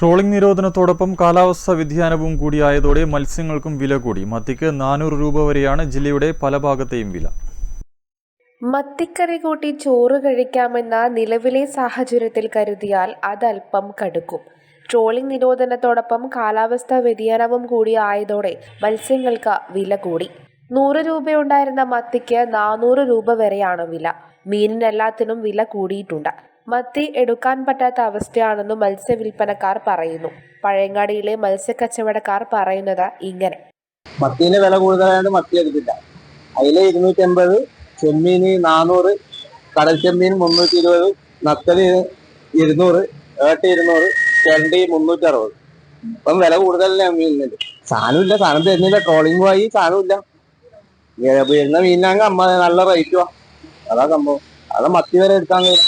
Trawling നിരോധനത്തോടൊപ്പം കാലാവസ്ഥാ വ്യതിയാനവും കൂടിയായതോടെ മത്സ്യങ്ങൾക്കും വില കൂടി. മത്തിക്ക് നാനൂറ് രൂപ വരെയാണ് ജില്ലയുടെ പല ഭാഗത്തെയും വില. മത്തിക്കറി കൂട്ടി ചോറ് കഴിക്കാമെന്ന നിലവിലെ സാഹചര്യത്തിൽ കരുതിയാൽ അതല്പം കടുക്കും. ട്രോളിംഗ് നിരോധനത്തോടൊപ്പം കാലാവസ്ഥാ വ്യതിയാനവും കൂടി ആയതോടെ മത്സ്യങ്ങൾക്ക് വില കൂടി. നൂറ് രൂപയുണ്ടായിരുന്ന മത്തിക്ക് നാനൂറ് രൂപ വരെയാണ് വില. മീനിനെല്ലാത്തിനും വില കൂടിയിട്ടുണ്ട്. മത്തി എടുക്കാൻ പറ്റാത്ത അവസ്ഥയാണെന്ന് മത്സ്യവില്പനക്കാർ പറയുന്നു. പഴയങ്ങാടിയിലെ മത്സ്യക്കച്ചവടക്കാർ പറയുന്നത് ഇങ്ങനെ. മത്തിന്റെ വില കൂടുതലായത് മത്തി എടുത്തില്ല. അതിലെ ഇരുന്നൂറ്റി അമ്പത് ചെമ്മീന് നാനൂറ് കടൽ ചെമ്മീൻ മുന്നൂറ്റി ഇരുപത് നത്തൽ ഇരുന്നൂറ് ഏട്ടി ഇരുന്നൂറ് ചെണ്ടി മുന്നൂറ്റി അറുപത് ഇപ്പം വില കൂടുതലല്ലേ മീനിന്? സാധനമില്ല സാധനം തരുന്നില്ല. ട്രോളിംഗ് പോയി സാധനമില്ല വരുന്ന മീനിനാണെങ്കിൽ അമ്മ നല്ല റേറ്റുവാ. അതാ സംഭവം. അത് മത്തി വരെ എടുക്കാൻ കഴിയില്ല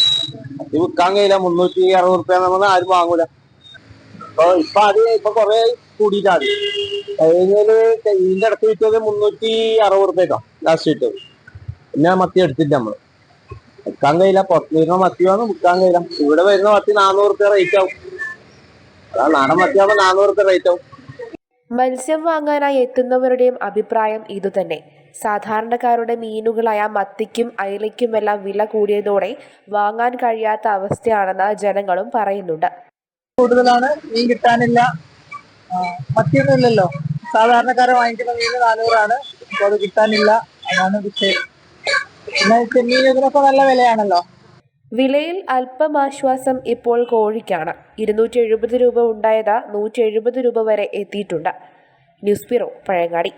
മത്തി വിൽക്കാൻ കഴിയില്ല. മുന്നൂറ്റി അറുപത് റുപ്യ നമ്മൾ ആരും വാങ്ങൂല. ഇപ്പൊ ഇപ്പൊ അത് ഇപ്പൊ കൊറേ കൂടിയിട്ടാണ്. കഴിഞ്ഞാൽ ഇതിന്റെ അടുത്ത് വിറ്റത് മുന്നൂറ്റി അറുപത് റുപ്യക്കാ ലാസ്റ്റ് വിറ്റത് പിന്നെ മത്തി എടുത്തില്ല നമ്മൾ. വിൽക്കാൻ കഴിയില്ല. പുറത്ത് വരുന്ന മത്തി വേണം വിൽക്കാൻ കഴിയില്ല. ഇവിടെ വരുന്ന മത്തി നാനൂറ് റുപ്യ റേറ്റ് ആവും. അതാ നാടൻ മത്തി ആവുമ്പോ നാനൂറ് റുപ്യ റേറ്റ് ആവും. മത്സ്യം വാങ്ങാനായി എത്തുന്നവരുടെയും അഭിപ്രായം ഇതുതന്നെ. സാധാരണക്കാരുടെ മീനുകളായ മത്തിക്കും അയലയ്ക്കുമെല്ലാം വില കൂടിയതോടെ വാങ്ങാൻ കഴിയാത്ത അവസ്ഥയാണെന്ന് ജനങ്ങളും പറയുന്നുണ്ട്. കൂടുതലാണ് മീൻ കിട്ടാനില്ല. മത്തിയൊന്നും ഇല്ലല്ലോ. സാധാരണക്കാരെ വാങ്ങിക്കുന്ന മീൻ നാനൂറാണ്. അപ്പോൾ അത് കിട്ടാനില്ല. അതാണ് വിഷയം. പിന്നെ ചെമ്മീൻ ഇതിനൊക്കെ നല്ല വിലയാണല്ലോ. വിലയിൽ അല്പം ആശ്വാസം ഇപ്പോൾ കോഴിക്കാണ്. ഇരുന്നൂറ്റി എഴുപത് രൂപ ഉണ്ടായത് നൂറ്റി എഴുപത് രൂപ വരെ എത്തിയിട്ടുണ്ട്. News bureau Pazhayangadi.